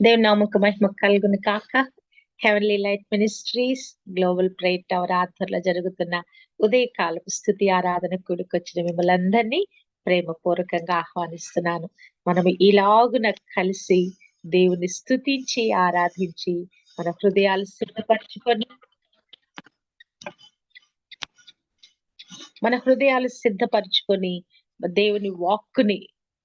దేవుని నామకు మహిమ కలుగును కాక. Heavenly light ministries global prayer tower ఆధ్వర్లో జరుగుతున్న ఉదయకాలపు స్థుతి ఆరాధన కూడుకొచ్చిన మిమ్మల్ని అందరినీ ప్రేమపూర్వకంగా ఆహ్వానిస్తున్నాను. మనం ఇలాగున కలిసి దేవుని స్థుతించి ఆరాధించి మన హృదయాలు సిద్ధపరచుకొని మన హృదయాలు సిద్ధపరచుకొని దేవుని వాక్కుని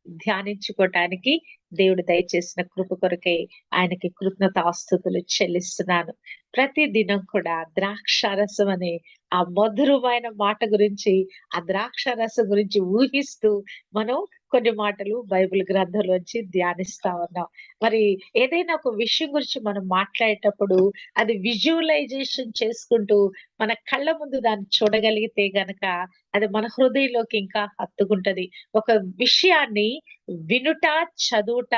ధ్యానించుకోవటానికి దేవుడు దయచేసిన కృప కొరకై ఆయనకి కృతజ్ఞతాస్తుతులు చెల్లిస్తున్నాను. ప్రతి దినం కూడా ద్రాక్ష రసం అనే ఆ మధురమైన మాట గురించి ఆ ద్రాక్ష రసం గురించి ఊహిస్తూ మనం కొన్ని మాటలు బైబిల్ గ్రంథంలోంచి ధ్యానిస్తా ఉన్నాం. మరి ఏదైనా ఒక విషయం గురించి మనం మాట్లాడేటప్పుడు అది విజువలైజేషన్ చేసుకుంటూ మన కళ్ళ ముందు దాన్ని చూడగలిగితే గనక అది మన హృదయంలోకి ఇంకా హత్తుకుంటది. ఒక విషయాన్ని వినుట చదువుట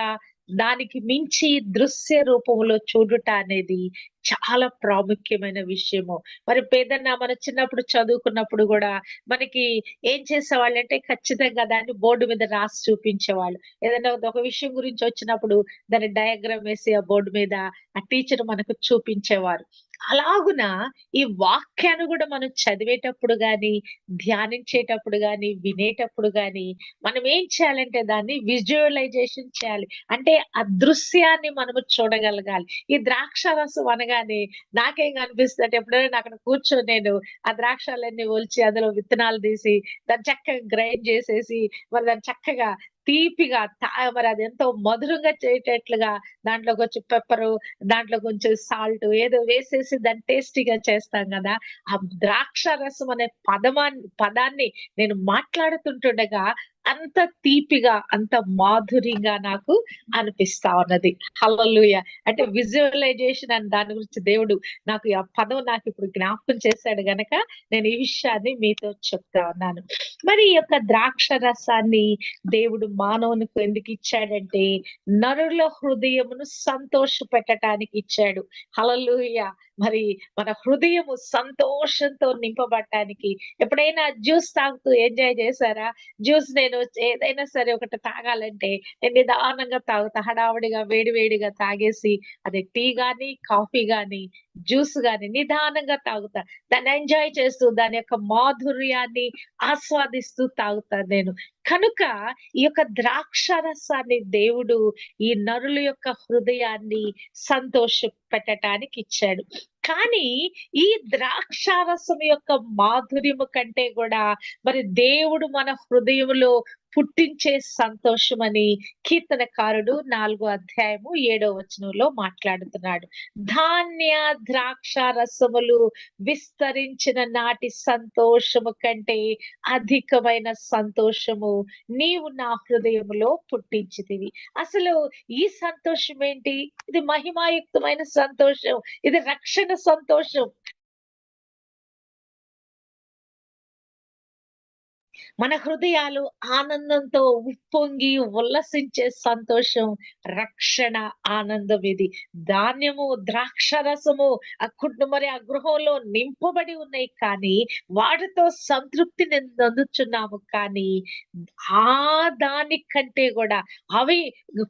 దానికి మించి దృశ్య రూపంలో చూడుట అనేది చాలా ప్రాముఖ్యమైన విషయము. మరి పేదన్న మన చిన్నప్పుడు చదువుకున్నప్పుడు కూడా మనకి ఏం చేసేవాళ్ళు అంటే ఖచ్చితంగా దాన్ని బోర్డు మీద రాసి చూపించేవాళ్ళు. ఏదైనా ఒక విషయం గురించి వచ్చినప్పుడు దాని డయాగ్రామ్ వేసి ఆ బోర్డు మీద ఆ టీచర్ మనకు చూపించేవారు. అలాగున ఈ వాక్యాన్ని కూడా మనం చదివేటప్పుడు గాని ధ్యానించేటప్పుడు గాని వినేటప్పుడు గాని మనం ఏం చేయాలంటే దాన్ని విజువలైజేషన్ చేయాలి. అంటే ఆ దృశ్యాన్ని మనము చూడగలగాలి. ఈ ద్రాక్ష రసం అనగానే నాకేం కనిపిస్తుంది అంటే ఎప్పుడైనా అక్కడ కూర్చొని నేను ఆ ద్రాక్షలన్నీ ఒలిచి అందులో విత్తనాలు తీసి దాన్ని చక్కగా గ్రైండ్ చేసేసి మరి దాన్ని చక్కగా తీపిగా మరి అది ఎంతో మధురంగా చేయటట్లుగా దాంట్లో కొంచెం పెప్పరు దాంట్లో కొంచెం సాల్ట్ ఏదో వేసేసి దాన్ని టేస్టీగా చేస్తాం కదా. ఆ ద్రాక్ష రసం అనే పదమాన్ని పదాన్ని నేను మాట్లాడుతుంటుండగా అంత తీపిగా అంత మాధుర్యంగా నాకు అనిపిస్తా ఉన్నది. హల్లలుయ అంటే విజువలైజేషన్ అని దాని గురించి దేవుడు నాకు ఆ పదం నాకు ఇప్పుడు జ్ఞాపకం చేశాడు గనక నేను ఈ విషయాన్ని మీతో చెప్తా ఉన్నాను. మరి ఈ యొక్క ద్రాక్ష రసాన్ని దేవుడు మానవునికి ఎందుకు ఇచ్చాడంటే నరుల హృదయమును సంతోష పెట్టడానికి ఇచ్చాడు. హలలుయ మరి మన హృదయము సంతోషంతో నింపబడటానికి ఎప్పుడైనా జ్యూస్ తాగుతూ ఎంజాయ్ చేశారా? జ్యూస్ నేను ఏదైనా సరే ఒకటి తాగాలంటే నేను నిదానంగా తాగుతా హడావుడిగా వేడివేడిగా తాగేసి అది టీ గాని కాఫీ గాని జ్యూస్ గాని నిదానంగా తాగుతా. దాన్ని ఎంజాయ్ చేస్తూ దాని యొక్క మాధుర్యాన్ని ఆస్వాదిస్తూ తాగుతాను నేను. కనుక ఈ యొక్క ద్రాక్ష రసాన్ని దేవుడు ఈ నరుల యొక్క హృదయాన్ని సంతోష పెట్టడానికి ఇచ్చాడు. కానీ ఈ ద్రాక్షారసం యొక్క మాధుర్యము కంటే కూడా మరి దేవుడు మన హృదయంలో పుట్టించే సంతోషం అని కీర్తనకారుడు నాలుగో అధ్యాయము ఏడో వచనంలో మాట్లాడుతున్నాడు. ధాన్య ద్రాక్ష రసములు విస్తరించిన నాటి సంతోషము కంటే అధికమైన సంతోషము నీవు నా హృదయములో పుట్టించితివి. అసలు ఈ సంతోషం ఏంటి? ఇది మహిమాయుక్తమైన సంతోషం ఇది రక్షణ సంతోషం. మన హృదయాలు ఆనందంతో ఉప్పొంగి ఉల్లసించే సంతోషం రక్షణ ఆనందం ఇది. ధాన్యము ద్రాక్ష రసము ఆ మరి ఆ గృహంలో నింపబడి ఉన్నాయి కానీ వాటితో సంతృప్తిని అందుచున్నాము కానీ ఆ దానికంటే కూడా అవి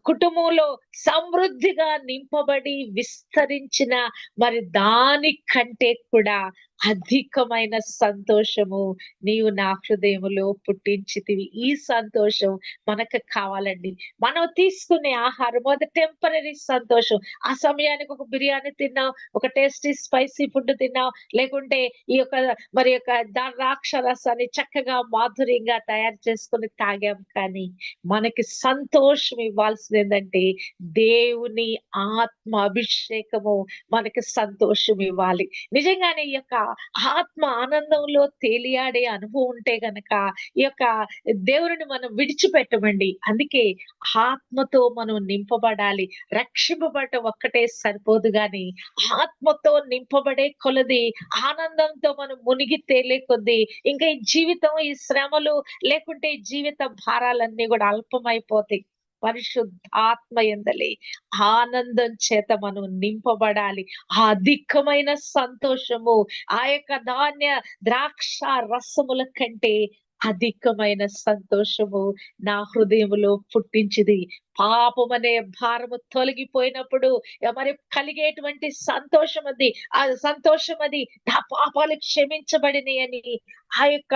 కుటుంబంలో సమృద్ధిగా నింపబడి విస్తరించిన మరి దానికంటే కూడా అధికమైన సంతోషము నీవు నా హృదయములో పుట్టించితివి. ఈ సంతోషం మనకు కావాలండి. మనం తీసుకునే ఆహారం అది టెంపరీ సంతోషం. ఆ సమయానికి ఒక బిర్యానీ తిన్నాం ఒక టేస్టీ స్పైసీ ఫుడ్ తిన్నాం లేకుంటే ఈ యొక్క మరి యొక్క ద్రాక్ష రసాన్ని చక్కగా మాధుర్యంగా తయారు చేసుకుని తాగాం కానీ మనకి సంతోషం ఇవ్వాల్సింది ఏంటంటే దేవుని ఆత్మ అభిషేకము మనకి సంతోషం ఇవ్వాలి. నిజంగానే ఈ యొక్క ఆత్మ ఆనందంలో తేలియాడే అనుభవం ఉంటే గనక ఈ యొక్క దేవుడిని మనం విడిచిపెట్టమండి. అందుకే ఆత్మతో మనం నింపబడాలి. రక్షింపబడటం ఒక్కటే సరిపోదు గాని ఆత్మతో నింపబడే కొలది ఆనందంతో మనం మునిగి తేలే కొద్దీ ఇంకా ఈ జీవితం ఈ శ్రమలు లేకుంటే ఈ జీవిత భారాలన్నీ కూడా అల్పమైపోతాయి. పరిశుద్ధాత్మ ఎందలి ఆనందం చేత మనం నింపబడాలి. ఆ అధికమైన సంతోషము ఆ యొక్క ధాన్య ద్రాక్ష రసముల కంటే అధికమైన సంతోషము నా హృదయంలో పుట్టించింది. పాపం అనే భారము తొలగిపోయినప్పుడు మరి కలిగేటువంటి సంతోషం అది ఆ సంతోషం అది నా పాపాలు క్షమించబడినాయి అని ఆ యొక్క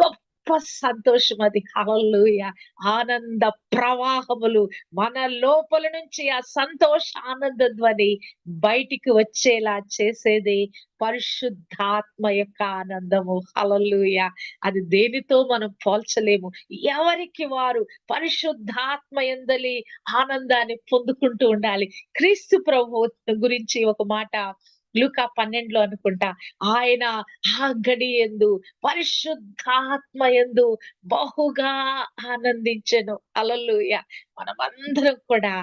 గొప్ప సంతోషం అది హలలుయ ఆనంద ప్రవాహములు మన లోపల నుంచి ఆ సంతోష ఆనంద ధ్వని బయటికి వచ్చేలా చేసేది పరిశుద్ధాత్మ యొక్క ఆనందము. హలలుయ అది దేనితో మనం పోల్చలేము. ఎవరికి వారు పరిశుద్ధాత్మ ఎందలి ఆనందాన్ని పొందుకుంటూ ఉండాలి. క్రీస్తు ప్రభు గురించి ఒక మాట లూకా పన్నెండులో అనుకుంటా ఆయన ఆ గడి ఎందు పరిశుద్ధాత్మ ఎందు బహుగా ఆనందించెను. అలలుయ మనమందరం కూడా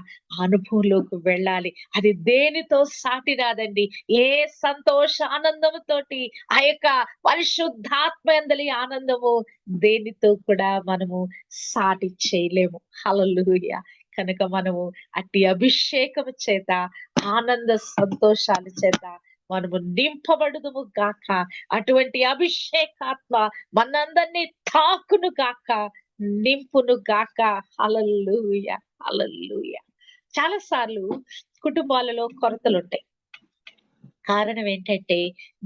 అనుభవంలోకి వెళ్ళాలి. అది దేనితో సాటి రాదండి ఏ సంతోష ఆనందముతోటి ఆ యొక్క పరిశుద్ధాత్మ ఎందలి ఆనందము దేనితో కూడా మనము సాటి చేయలేము. హలలుయ కనుక మనము అట్టి అభిషేకము చేత ఆనంద సంతోషాల చేత మనము నింపబడుదుము గాక. అటువంటి అభిషేకాత్మ మనందరినీ తాకును గాక నింపును గాక. అలల్లుయ అలల్లుయ చాలా సార్లు కుటుంబాలలో కొరతలు ఉంటాయి కారణం ఏంటంటే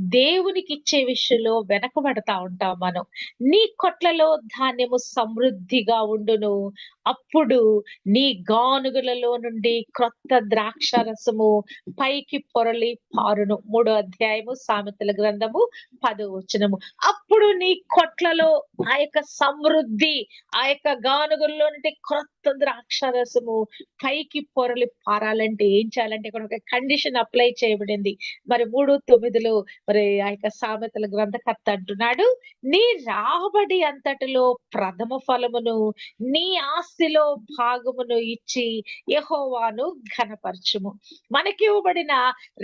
దేవునికి ఇచ్చే విషయంలో వెనకబడతా ఉంటాం మనం. నీ కొట్లలో ధాన్యము సమృద్ధిగా ఉండును. అప్పుడు నీ గానుగులలో నుండి క్రొత్త ద్రాక్ష రసము పైకి పొరలి పారును. మూడో అధ్యాయము సామెతల గ్రంథము పదో వచనము. అప్పుడు నీ కొట్లలో ఆ యొక్క సమృద్ధి ఆ యొక్క గానుగుల్లో నుండి క్రొత్త ద్రాక్ష రసము పైకి పొరలి పారాలంటే ఏం చేయాలంటే ఇక్కడ ఒక కండిషన్ అప్లై చేయబడింది. మరి మూడు తొమ్మిదిలో మరి ఆ యొక్క సామెతల గ్రంథకర్త అంటున్నాడు నీ రాబడి అంతటిలో ప్రథమ ఫలమును నీ ఆస్తిలో భాగమును ఇచ్చి యహోవాను ఘనపరచుము. మనకి ఇవ్వబడిన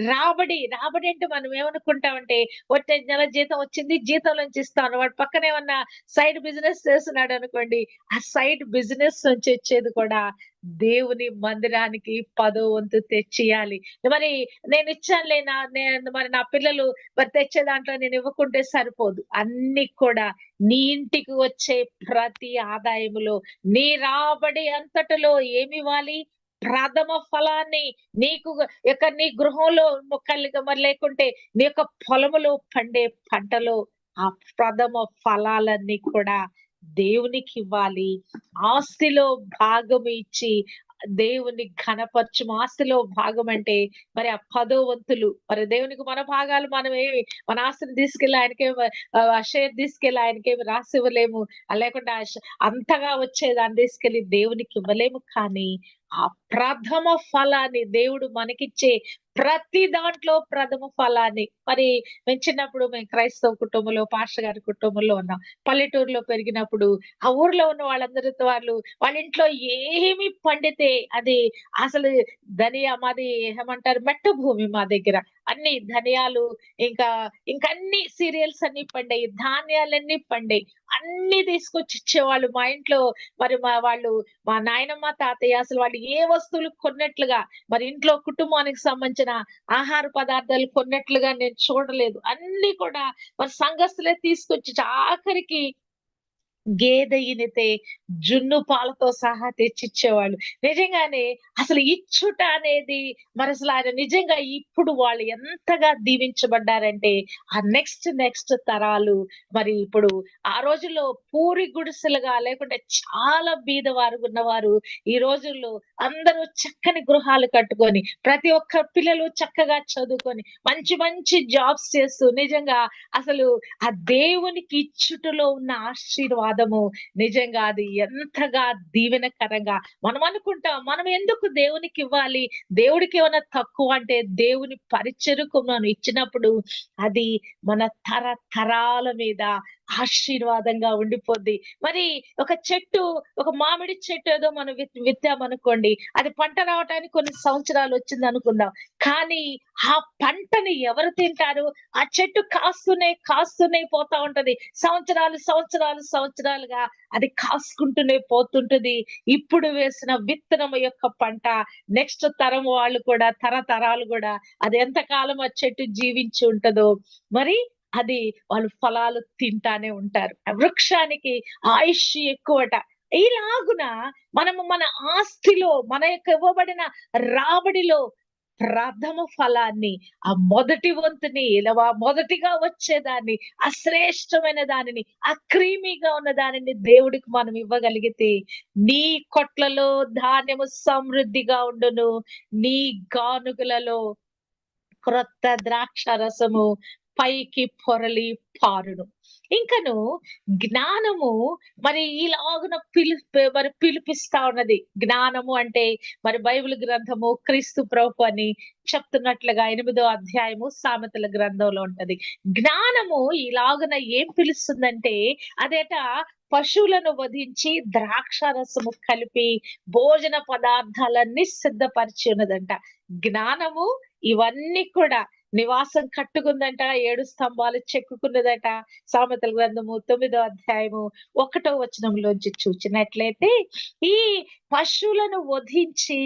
రాబడి రాబడి అంటే మనం ఏమనుకుంటామంటే వచ్చే నెల జీతం వచ్చింది జీతం నుంచి ఇస్తాను. వాడు పక్కన ఏమన్నా సైడ్ బిజినెస్ చేస్తున్నాడు అనుకోండి ఆ సైడ్ బిజినెస్ నుంచి వచ్చేది కూడా దేవుని మందిరానికి పదో వంతు తెచ్చియాలి మరి నేను ఇచ్చానులే నా నేను మరి నా పిల్లలు మరి తెచ్చే దాంట్లో నేను ఇవ్వకుంటే సరిపోదు. అన్ని కూడా నీ ఇంటికి వచ్చే ప్రతి ఆదాయములో నీ రాబడి అంతటిలో ఏమి ఇవ్వాలి ప్రథమ ఫలాన్ని నీకు యొక్క నీ గృహంలో మొక్కలు మరి లేకుంటే నీ యొక్క పొలములో పండే పంటలో ఆ ప్రథమ ఫలాలన్నీ కూడా దేవునికి ఇవ్వాలి ఆస్తిలో భాగం ఇచ్చి దేవుని ఘనపరచు ఆస్తిలో భాగం అంటే మరి ఆ పదో వంతులు మరి దేవునికి మన భాగాలు మనం ఏమి? మన ఆస్తిని తీసుకెళ్ళి ఆయనకేమి ఆ షేర్ తీసుకెళ్ళి ఆయనకేమి రాసి ఇవ్వలేము లేకుండా అంతగా వచ్చేదాన్ని తీసుకెళ్ళి దేవునికి ఇవ్వలేము. కానీ ఆ ప్రథమ ఫలాన్ని దేవుడు మనకిచ్చే ప్రతి దాంట్లో ప్రథమ ఫలాన్ని. మరి మేము చిన్నప్పుడు మేము క్రైస్తవ కుటుంబంలో పాస్టర్ గారి కుటుంబంలో ఉన్నాం. పల్లెటూరులో పెరిగినప్పుడు ఆ ఊర్లో ఉన్న వాళ్ళందరితో వాళ్ళు వాళ్ళ ఇంట్లో ఏమి పండితే అది అసలు ధనియా మాది ఏమంటారు మెట్ట భూమి మా దగ్గర. అన్ని ధనియాలు ఇంకా ఇంకా అన్ని సీరియల్స్ అన్ని పండాయి ధాన్యాలన్నీ పండాయి. అన్ని తీసుకొచ్చి ఇచ్చేవాళ్ళు మా ఇంట్లో. మరి మా వాళ్ళు మా నాయనమ్మ తాతయ్య అసలు వాళ్ళు ఏ వస్తువులు కొన్నట్లుగా. మరి ఇంట్లో కుటుంబానికి సంబంధించిన ఆహార పదార్థాలు కొన్నట్లుగా నేను చూడలేదు. అన్ని కూడా మరి సంఘస్థులే తీసుకొచ్చి ఆఖరికి గేదె జున్ను పాలతో సహా తెచ్చిచ్చేవాళ్ళు. నిజంగానే అసలు ఇచ్చుట అనేది మరి అసలు ఆయన నిజంగా ఇప్పుడు వాళ్ళు ఎంతగా దీవించబడ్డారంటే ఆ నెక్స్ట్ నెక్స్ట్ తరాలు మరి ఇప్పుడు ఆ రోజుల్లో పూరి గుడిసెలుగా లేకుంటే చాలా బీదవారు ఉన్నవారు ఈ రోజుల్లో అందరూ చక్కని గృహాలు కట్టుకొని ప్రతి ఒక్క పిల్లలు చక్కగా చదువుకొని మంచి మంచి జాబ్స్ చేస్తూ నిజంగా అసలు ఆ దేవునికి ఇచ్చుటలో ఉన్న ఆశీర్వాదం ఆశీర్వాదము నిజంగా అది ఎంతగా దీవెనకరంగా. మనం అనుకుంటాం మనం ఎందుకు దేవునికి ఇవ్వాలి? దేవుడికి ఏమైనా తక్కువ అంటే దేవుని పరిచయకు మనం ఇచ్చినప్పుడు అది మన తర తరాల మీద ఆశీర్వాదంగా ఉండిపోద్ది. మరి ఒక చెట్టు ఒక మామిడి చెట్టు ఏదో మనం విత్ విత్తామనుకోండి అది పంట రావటానికి కొన్ని సంవత్సరాలు వచ్చింది అనుకుందాం. కానీ ఆ పంటని ఎవరు తింటారు? ఆ చెట్టు కాస్తూనే కాస్తూనే పోతా ఉంటది. సంవత్సరాలు సంవత్సరాలు సంవత్సరాలుగా అది కాసుకుంటూనే పోతుంటది. ఇప్పుడు వేసిన విత్తనం యొక్క పంట నెక్స్ట్ తరం వాళ్ళు కూడా తరతరాలు కూడా అది ఎంత కాలం ఆ చెట్టు జీవించి ఉంటదో. మరి అది వాళ్ళు ఫలాలు తింటానే ఉంటారు. వృక్షానికి ఆయుష్ ఎక్కువట. ఇలాగున మనము మన ఆస్తిలో మన యొక్క ఇవ్వబడిన రాబడిలో ప్రథమ ఫలాన్ని ఆ మొదటి వంతుని ఇలా మొదటిగా వచ్చేదాన్ని ఆ శ్రేష్టమైన దానిని ఆ క్రీమీగా ఉన్న దానిని దేవుడికి మనం ఇవ్వగలిగితే నీ కొట్లలో ధాన్యము సమృద్ధిగా ఉండును. నీ గానుగులలో క్రొత్త ద్రాక్ష రసము పైకి పొరలి పారును. ఇంకను జ్ఞానము మరి ఈలాగున పిలు మరి పిలిపిస్తా ఉన్నది. జ్ఞానము అంటే మరి బైబిల్ గ్రంథము క్రీస్తు ప్రభు అని చెప్తున్నట్లుగా ఎనిమిదో అధ్యాయము సామెతల గ్రంథంలో ఉంటది. జ్ఞానము ఈలాగున ఏం పిలుస్తుందంటే అదేట పశువులను వధించి ద్రాక్ష రసము కలిపి భోజన పదార్థాలన్నీ సిద్ధపరిచి ఉన్నదంట. జ్ఞానము ఇవన్నీ కూడా నివాసం కట్టుకుందంట ఏడు స్తంభాలు చెక్కుకున్నదట. సామెతల గ్రంథము తొమ్మిదో అధ్యాయము ఒకటో వచనంలోంచి చూచినట్లయితే ఈ పశువులను వధించి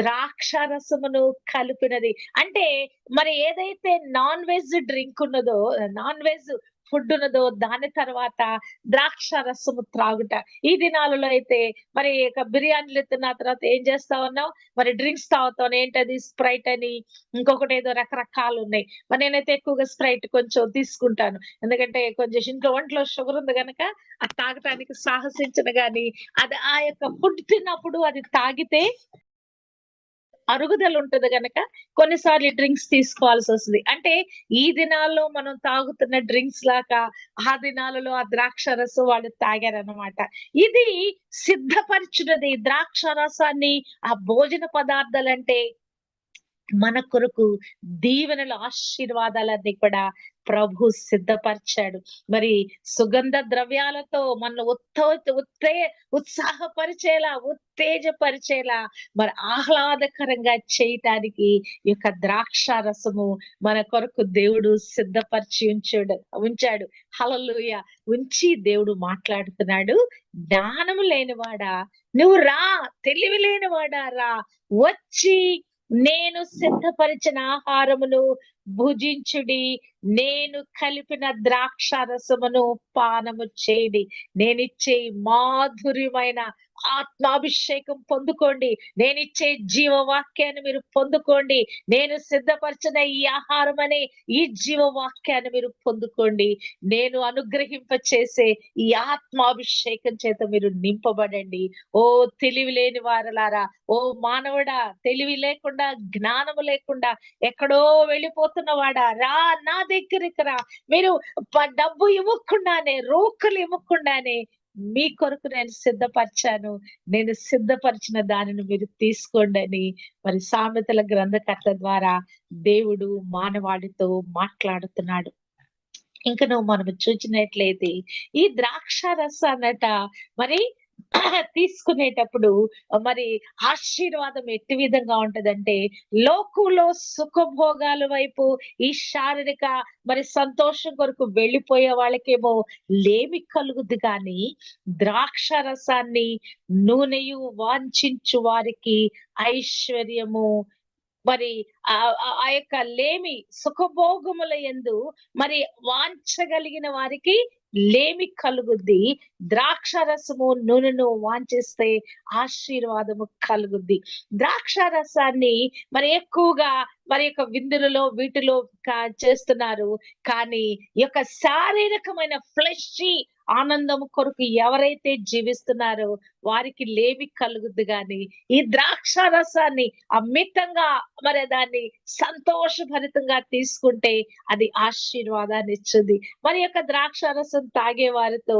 ద్రాక్ష రసమును కలిపినది. అంటే మరి ఏదైతే నాన్ వెజ్ డ్రింక్ ఉన్నదో నాన్ వెజ్ ఫుడ్ ఉన్నదో దాని తర్వాత ద్రాక్ష రసము త్రాగుట. ఈ దినాలలో అయితే మరి ఇక బిర్యానీలు తిన్న తర్వాత ఏం చేస్తా ఉన్నావు? మరి డ్రింక్స్ తాగుతాను ఏంటది? స్ప్రైట్ అని ఇంకొకటి ఏదో రకరకాలు ఉన్నాయి. మరి నేనైతే ఎక్కువగా స్ప్రైట్ కొంచెం తీసుకుంటాను. ఎందుకంటే కొంచెం ఇంట్లో ఒంట్లో షుగర్ ఉంది కనుక అది తాగటానికి సాహసించను గాని అది ఆ యొక్క ఫుడ్ తిన్న అప్పుడు అది తాగితే అరుగుదల ఉంటది గనక కొన్నిసార్లు డ్రింక్స్ తీసుకోవాల్సి వస్తుంది. అంటే ఈ దినాల్లో మనం తాగుతున్న డ్రింక్స్ లాగా ఆ దినాలలో ఆ ద్రాక్ష రసం వాళ్ళు తాగారనమాట ఇది సిద్ధపరిచినది. ద్రాక్ష రసాన్ని ఆ భోజన పదార్థాలంటే మన కొరకు దీవెనలు ఆశీర్వాదాలన్నీ కూడా ప్రభు సిద్ధపరిచాడు. మరి సుగంధ ద్రవ్యాలతో మన ఉత్త ఉత్తే ఉత్సాహపరిచేలా ఉత్తేజపరిచేలా మరి ఆహ్లాదకరంగా చేయటానికి ఈ యొక్క ద్రాక్ష రసము మన కొరకు దేవుడు సిద్ధపరిచి ఉంచాడు ఉంచాడు. హలలుయ ఉంచి దేవుడు మాట్లాడుతున్నాడు. జ్ఞానము లేనివాడా? నువ్వు రా. తెలివి లేనివాడా? రా. వచ్చి నేను సిద్ధపరిచిన ఆహారమును భుజించుడి నేను కలిపిన ద్రాక్ష రసమును పానము చేయండి నేనిచ్చే మాధుర్యమైన ఆత్మాభిషేకం పొందుకోండి నేనిచ్చే జీవవాక్యాన్ని మీరు పొందుకోండి నేను సిద్ధపరిచిన ఈ ఆహారం అనే ఈ జీవవాక్యాన్ని మీరు పొందుకోండి నేను అనుగ్రహింప చేసే ఈ ఆత్మాభిషేకం చేత మీరు నింపబడండి. ఓ తెలివి లేని వారలారా ఓ మానవుడా తెలివి లేకుండా జ్ఞానము లేకుండా ఎక్కడో వెళ్ళిపోతున్న వాడా రా నా దగ్గరికి రా. మీరు డబ్బు ఇవ్వకుండానే రోకలు ఇవ్వకుండానే మీ కొరకు నేను సిద్ధపరిచాను. నేను సిద్ధపరిచిన దానిని మీరు తీసుకోండి అని మరి సామెతల గ్రంథకర్త ద్వారా దేవుడు మానవాడితో మాట్లాడుతున్నాడు. ఇంకా నువ్వు మనం చూసినట్లయితే ఈ ద్రాక్ష రసాన్నట మరి తీసుకునేటప్పుడు మరి ఆశీర్వాదం ఎట్టి విధంగా ఉంటదంటే లోకంలో సుఖభోగాల వైపు ఈ శారీరక మరి సంతోషం కొరకు వెళ్ళిపోయే వాళ్ళకేమో లేమి కలుగుద్ది కానీ ద్రాక్ష రసాన్ని నూనెయు వాంఛించు వారికి ఐశ్వర్యము మరి ఆ ఆ- ఆ యొక్క లేమి సుఖభోగముల యందు మరి వాంచగలిగిన వారికి లేమి కలుగుద్ది. ద్రాక్ష రసము నూనెను వాంచేస్తే ఆశీర్వాదము కలుగుద్ది. ద్రాక్ష రసాన్ని మరి ఎక్కువగా మరి యొక్క విందులలో వీటిలో చేస్తున్నారు. కానీ ఈ యొక్క శారీరకమైన ఫ్లెష్ ఆనందము కొరకు ఎవరైతే జీవిస్తున్నారో వారికి లేమి కలుగుద్ది గాని ఈ ద్రాక్ష రసాన్ని అమితంగా మరి దాన్ని సంతోషభరితంగా తీసుకుంటే అది ఆశీర్వాదాన్ని ఇచ్చింది. మరి యొక్క ద్రాక్ష రసం తాగే వారితో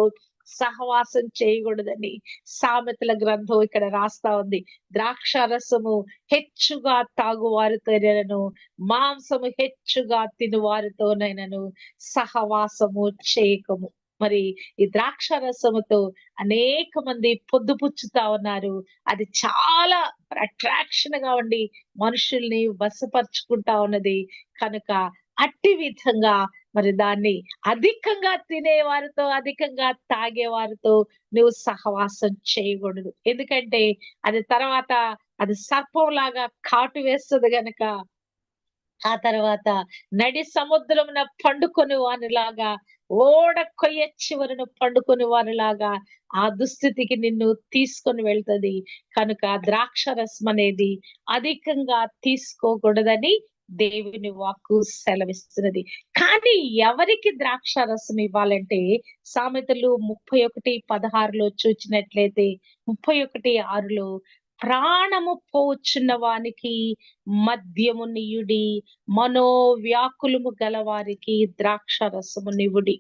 సహవాసం చేయకూడదని సామెతల గ్రంథం ఇక్కడ రాస్తా ఉంది. ద్రాక్ష రసము హెచ్చుగా తాగువారితోనైనను మాంసము హెచ్చుగా తినువారితోనైనను సహవాసము చేయకము. మరి ఈ ద్రాక్ష రసముతో అనేక మంది పొద్దుపుచ్చుతా ఉన్నారు. అది చాలా అట్రాక్షన్గా ఉండి మనుషుల్ని వశపరుచుకుంటా ఉన్నది. కనుక అట్టి విధంగా మరి దాన్ని అధికంగా తినేవారితో అధికంగా తాగేవారితో నువ్వు సహవాసం చేయకూడదు. ఎందుకంటే అది తర్వాత అది సర్పంలాగా కాటు వేస్తుంది గనక తర్వాత నడి సముద్రమున పండుకొని వానిలాగా ఓడ కొయ్య చివరను పండుకొని వారిలాగా ఆ దుస్థితికి నిన్ను తీసుకొని వెళ్తది. కనుక ద్రాక్ష రసం అనేది అధికంగా తీసుకోకూడదని దేవుని వాక్కు సెలవిస్తున్నది. కానీ ఎవరికి ద్రాక్ష రసం ఇవ్వాలంటే సామెతలు ముప్పై ఒకటి పదహారులో చూచినట్లయితే ముప్పై ఒకటి ఆరులో ప్రాణము పోచున్న వానికి మద్యము నియుడి మనోవ్యాకులము గలవారికి ద్రాక్ష రసము నివుడి.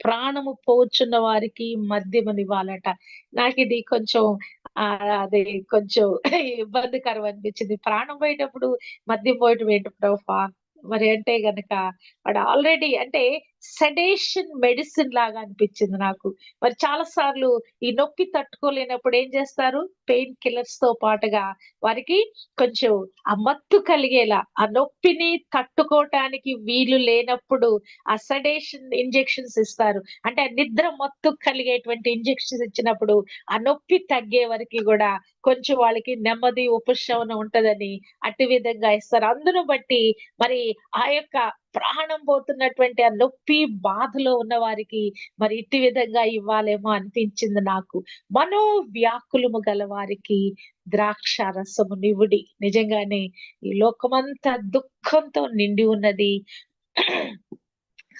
ప్రాణము పోచున్న వారికి మద్యమునివ్వాలట నాకు ఇది కొంచెం అది కొంచెం ఇబ్బందికరం అనిపించింది. ప్రాణం పోయేటప్పుడు మద్యం పోయటం ఏంటి ప్రభా? మరి అంటే గనక వాడు ఆల్రెడీ అంటే సెడేషన్ మెడిసిన్ లాగా అనిపించింది నాకు. మరి చాలా సార్లు ఈ నొప్పి తట్టుకోలేనప్పుడు ఏం చేస్తారు? పెయిన్ కిల్లర్స్తో పాటుగా వారికి కొంచెం ఆ మత్తు కలిగేలా ఆ నొప్పిని తట్టుకోవటానికి వీలు లేనప్పుడు ఆ సెడేషన్ ఇంజెక్షన్స్ ఇస్తారు. అంటే ఆ నిద్ర మత్తు కలిగేటువంటి ఇంజెక్షన్స్ ఇచ్చినప్పుడు ఆ నొప్పి తగ్గే వరకు కూడా కొంచెం వాళ్ళకి నెమ్మది ఉపశమనం ఉంటదని అటు విధంగా ఇస్తారు. అందును బట్టి మరి ఆ యొక్క ప్రాణం పోతున్నటువంటి ఆ నొప్పి బాధలో ఉన్న వారికి మరి ఇట్టి విధంగా ఇవ్వాలేమో అనిపించింది నాకు. మనో వ్యాకులము గల వారికి ద్రాక్ష రసము నివుడి నిజంగానే ఈ లోకమంతా దుఃఖంతో నిండి ఉన్నది.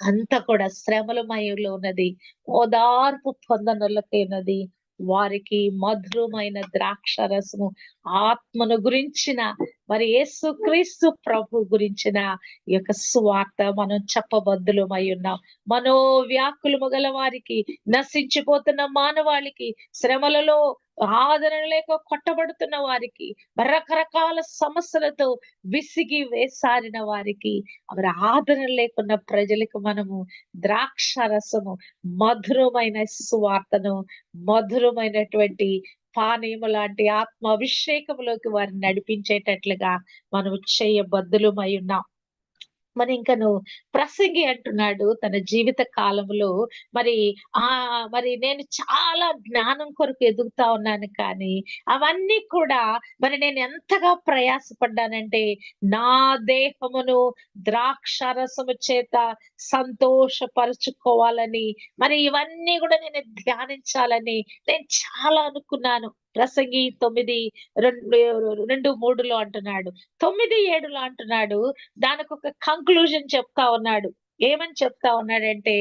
అంతా కూడా శ్రమలమయంలో ఉన్నది. ఓదార్పు పొందనులకైనది ఉన్నది. వారికి మధురమైన ద్రాక్ష రసము ఆత్మను గురించిన మరి యేసు క్రీస్తు ప్రభు గురించిన ఈ యొక్క సువార్త మనం చెప్పబద్దులమై ఉన్నాం. మనో వ్యాకులము గల వారికి నశించిపోతున్న మానవాళికి శ్రమలలో ఆదరణ లేక కొట్టబడుతున్న వారికి రకరకాల సమస్యలతో విసిగి వేసారిన వారికి మరి ఆదరణ లేకున్న ప్రజలకు మనము ద్రాక్ష రసము మధురమైన సువార్తను మధురమైనటువంటి పానీయము లాంటి ఆత్మ అభిషేకములోకి వారిని నడిపించేటట్లుగా మనం చేయబద్దులమై ఉన్నాం. మరి ఇంకా నువ్వు ప్రసంగి అంటున్నాడు తన జీవిత కాలంలో. మరి ఆ మరి నేను చాలా జ్ఞానం కొరకు ఎదుగుతా ఉన్నాను కానీ అవన్నీ కూడా మరి నేను ఎంతగా ప్రయాసపడ్డానంటే నా దేహమును ద్రాక్ష రసము చేత సంతోషపరుచుకోవాలని మరి ఇవన్నీ కూడా నేను ధ్యానించాలని నేను చాలా అనుకున్నాను. ప్రసంగి తొమ్మిది రెండు రెండు మూడులో అంటున్నాడు. తొమ్మిది ఏడులో అంటున్నాడు. దానికి ఒక కంక్లూజన్ చెప్తా ఉన్నాడు. ఏమని చెప్తా ఉన్నాడంటే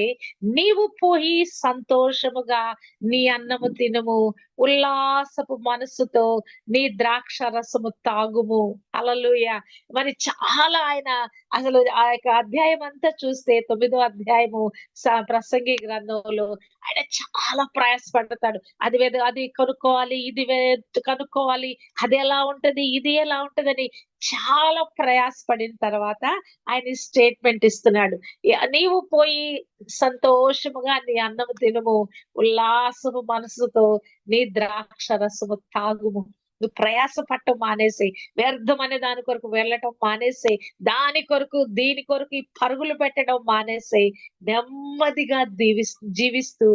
నీవు పోయి సంతోషముగా నీ అన్నము తినుము ఉల్లాసపు మనసుతో నీ ద్రాక్ష రసము తాగుము. అలలుయ మరి చాలా ఆయన అసలు ఆ యొక్క అధ్యాయం అంతా చూస్తే తొమ్మిదో అధ్యాయము ప్రసంగి గ్రంథంలో ఆయన చాలా ప్రయాసపడతాడు. అది అది కొనుక్కోవాలి ఇది కనుక్కోవాలి అది ఎలా ఉంటది ఇది ఎలా ఉంటదని చాలా ప్రయాసపడిన తర్వాత ఆయన స్టేట్మెంట్ ఇస్తున్నాడు. నీవు పోయి సంతోషముగా నీ అన్నము తినుము ఉల్లాసము మనసుతో నీ ద్రాక్ష రసము తాగుము. నువ్వు ప్రయాస పట్టం మానేసి వ్యర్థమనే దాని కొరకు వెళ్ళటం మానేసి దాని కొరకు దీని కొరకు పరుగులు పెట్టడం మానేసి నెమ్మదిగా దీవి జీవిస్తూ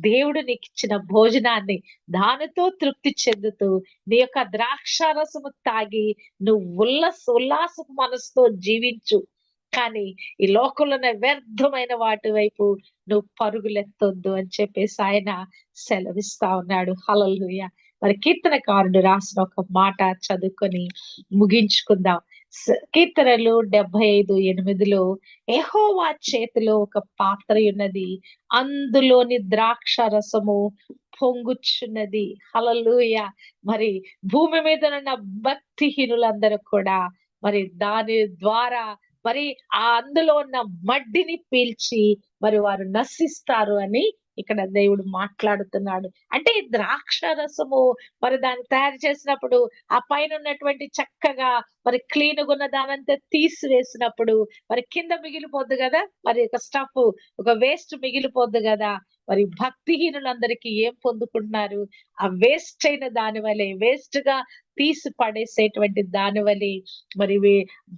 దేవుడు నీకు ఇచ్చిన భోజనాన్ని దానితో తృప్తి చెందుతూ నీ యొక్క ద్రాక్ష రసము తాగి నువ్వు ఉల్లాస ఉల్లాసపు మనసుతో జీవించు. కానీ ఈ లోకంలో వ్యర్థమైన వాటి వైపు నువ్వు పరుగులెత్తొద్దు అని చెప్పేసి ఆయన సెలవిస్తా ఉన్నాడు. హలలుయ మరి కీర్తనకారుడు రాసిన ఒక మాట చదువుకొని ముగించుకుందాం. కీర్తనలు డెబ్బై ఐదు ఎనిమిదిలో ఎహోవా చేతిలో ఒక పాత్ర ఉన్నది. అందులోని ద్రాక్ష రసము పొంగుచున్నది. హలలుయ మరి భూమి మీద ఉన్న భక్తిహీనులందరూ కూడా మరి దాని ద్వారా మరి ఆ అందులో ఉన్న మడ్డిని పీల్చి మరి వారు నశిస్తారు అని ఇక్కడ దేవుడు మాట్లాడుతున్నాడు. అంటే ద్రాక్ష రసము మరి దాన్ని తయారు చేసినప్పుడు ఆ పైన ఉన్నటువంటి చక్కగా మరి క్లీన్ ఉన్న దానంతా తీసివేసినప్పుడు మరి కింద మిగిలిపోద్ది కదా? మరి ఒక స్టఫ్ ఒక వేస్ట్ మిగిలిపోద్ది కదా? మరి భక్తిహీనులందరికీ ఏం పొందుకుంటున్నారు? ఆ వేస్ట్ అయిన దాని వల్లే వేస్ట్గా తీసి పడేసేటువంటి దాని వలి మరి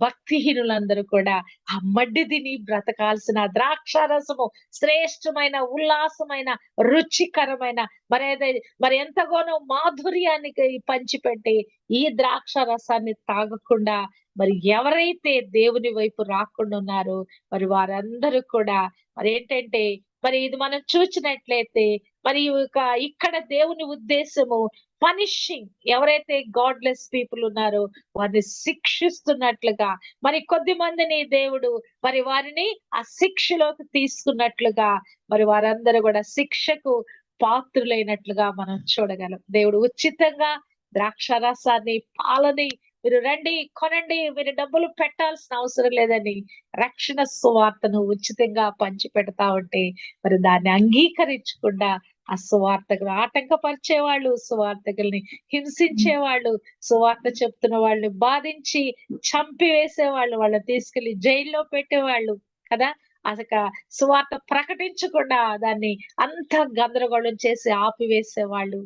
భక్తిహీనులందరూ కూడా ఆ మడ్డి తిని బ్రతకాల్సిన ద్రాక్ష రసము శ్రేష్టమైన ఉల్లాసమైన రుచికరమైన మరి ఏదై- మరి ఎంతగానో మాధుర్యానికి పంచిపెట్టి ఈ ద్రాక్ష రసాన్ని తాగకుండా మరి ఎవరైతే దేవుని వైపు రాకుండా ఉన్నారో మరి వారందరూ కూడా మరి ఏంటంటే మరి ఇది మనం చూసినట్లయితే మరి ఇక ఇక్కడ దేవుని ఉద్దేశము పనిషింగ్ ఎవరైతే గాడ్లెస్ పీపుల్ ఉన్నారో వారిని శిక్షిస్తున్నట్లుగా మరి కొద్ది మందిని దేవుడు మరి వారిని ఆ శిక్షలోకి తీసుకున్నట్లుగా మరి వారందరూ కూడా శిక్షకు పాత్రులైనట్లుగా మనం చూడగలం. దేవుడు ఉచితంగా ద్రాక్ష రసాన్ని పాలని మీరు రండి కొనండి మీరు డబ్బులు పెట్టాల్సిన అవసరం లేదని రక్షణ సువార్తను ఉచితంగా పంచి పెడతా ఉంటే మరి దాన్ని అంగీకరించకుండా ఆ సువార్తకు ఆటంకపరిచే వాళ్ళు సువార్తకుల్ని హింసించే వాళ్ళు సువార్త చెప్తున్న వాళ్ళని బాధించి చంపివేసే వాళ్ళు వాళ్ళని తీసుకెళ్ళి జైల్లో పెట్టేవాళ్ళు కదా? అసలు సువార్త ప్రకటించకుండా దాన్ని అంత గందరగోళం చేసి ఆపివేసే వాళ్ళు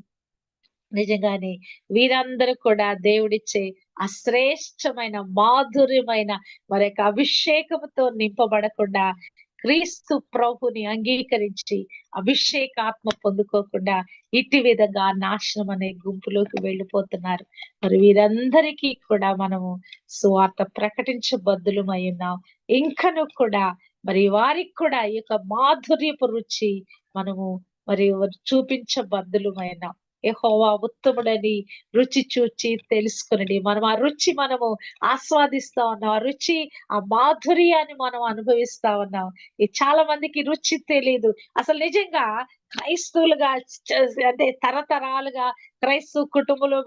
నిజంగానే వీరందరూ కూడా దేవుడిచ్చే అశ్రేష్టమైన మాధుర్యమైన మరి యొక్క అభిషేకముతో నింపబడకుండా క్రీస్తు ప్రభుని అంగీకరించి అభిషేకాత్మ పొందుకోకుండా ఇటు విధంగా నాశనం అనే గుంపులోకి వెళ్ళిపోతున్నారు. మరి వీరందరికీ కూడా మనము సువార్త ప్రకటించబద్దులమై ఉన్నాం. ఇంకను కూడా మరి వారికి కూడా ఈ యొక్క మాధుర్యపు రుచి మనము మరి చూపించబద్దులమైన యహోవా ఉత్తముడని రుచి చూచి తెలుసుకుని మనం ఆ రుచి మనము ఆస్వాదిస్తా ఉన్నాం. ఆ రుచి ఆ మాధుర్యాన్ని మనం అనుభవిస్తా ఉన్నాం. ఈ చాలా మందికి రుచి తెలియదు అసలు నిజంగా క్రైస్తవులుగా అంటే తరతరాలుగా క్రైస్తవ కుటుంబంలో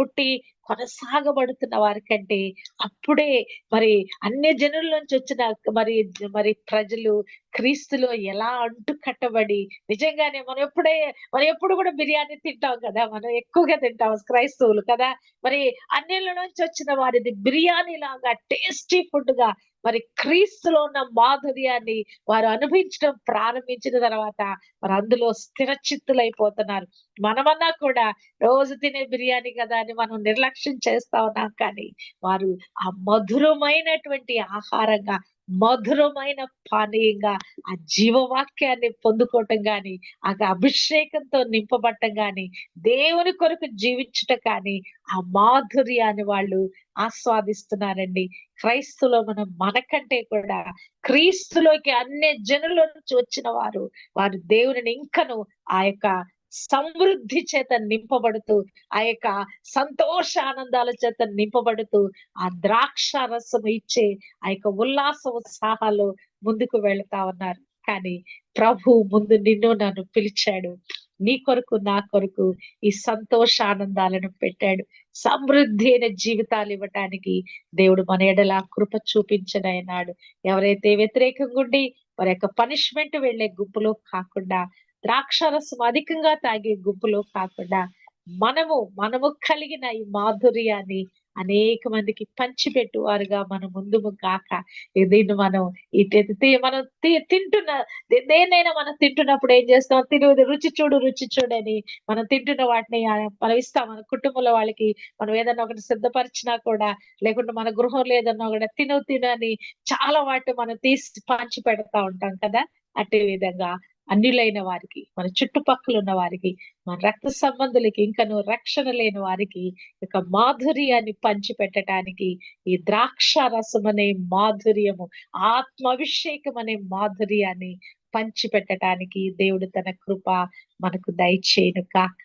పుట్టి కొనసాగబడుతున్న వారికంటే అప్పుడే మరి అన్ని జనుల నుంచి వచ్చిన మరి మరి ప్రజలు క్రీస్తులో ఎలా అంటు కట్టబడి నిజంగానే మనం ఎప్పుడే మనం ఎప్పుడు కూడా బిర్యానీ తింటాం కదా మనం ఎక్కువగా తింటాం క్రైస్తవులు కదా. మరి అన్నిళ్ళ నుంచి వచ్చిన వారిది బిర్యానీ లాగా టేస్టీ ఫుడ్గా మరి క్రీస్తులో ఉన్న మాధుర్యాన్ని వారు అనుభవించడం ప్రారంభించిన తర్వాత మరి అందులో స్థిరచిత్తులైపోతున్నారు. మనమన్నా కూడా రోజు తినే బిర్యానీ కదా అని మనం నిర్లక్ష్యం చేస్తా ఉన్నాం కానీ వారు ఆ మధురమైనటువంటి ఆహారంగా మధురమైన పానీయంగా ఆ జీవవాక్యాన్ని పొందుకోవటం గాని ఆ అభిషేకంతో నింపబట్టం గాని దేవుని కొరకు జీవించటం కానీ ఆ మాధుర్యాన్ని వాళ్ళు ఆస్వాదిస్తున్నారండి. క్రైస్తులో మనం మనకంటే కూడా క్రీస్తులోకి అన్ని జనుల నుంచి వచ్చిన వారు వారు దేవుని ఇంకను ఆ యొక్క సమృద్ధి చేత నింపబడుతూ ఆ యొక్క సంతోష ఆనందాల చేత నింపబడుతూ ఆ ద్రాక్ష రసం ఇచ్చే ఆ యొక్క ఉల్లాస ఉత్సాహాలు ముందుకు వెళ్తా ఉన్నారు. కానీ ప్రభు ముందు నిన్ను నన్ను పిలిచాడు. నీ కొరకు నా కొరకు ఈ సంతోష ఆనందాలను పెట్టాడు. సమృద్ధి అయిన జీవితాలు ఇవ్వటానికి దేవుడు మన ఎడల కృప చూపించనన్నాడు ఎవరైతే వ్యతిరేకంగా ఉండి వారి యొక్క పనిష్మెంట్ వెళ్ళే గుంపులో కాకుండా ద్రాక్షరసం అధికంగా తాగే గుంపులో కాకుండా మనము మనము కలిగిన ఈ మాధుర్యాన్ని అనేక మందికి పంచిపెట్టువారుగా మనం ముందుము కాక దీన్ని మనం ఇటు తి- మనం తి- తింటున్న దే- దేన్నైనా మనం తింటున్నప్పుడు ఏం చేస్తాం? తిను రుచి చూడు రుచి చూడని మనం తింటున్న వాటిని మనం ఇస్తాం. మన కుటుంబంలో వాళ్ళకి మనం ఏదైనా ఒకటి సిద్ధపరిచినా కూడా లేకుంటే మన గృహంలో ఏదన్నా ఒకటి తిను తినని చాలా వాటి మనం తీసి పంచి పెడతా ఉంటాం కదా? అట్టి విధంగా అన్యులైన వారికి మన చుట్టుపక్కల ఉన్న వారికి మన రక్త సంబంధులకి ఇంకను రక్షణ లేని వారికి ఒక మాధుర్యాన్ని పంచిపెట్టడానికి ఈ ద్రాక్ష రసం అనే మాధుర్యము ఆత్మాభిషేకం అనే మాధుర్యాన్ని పంచిపెట్టడానికి దేవుడు తన కృప మనకు దయచేయను కాక.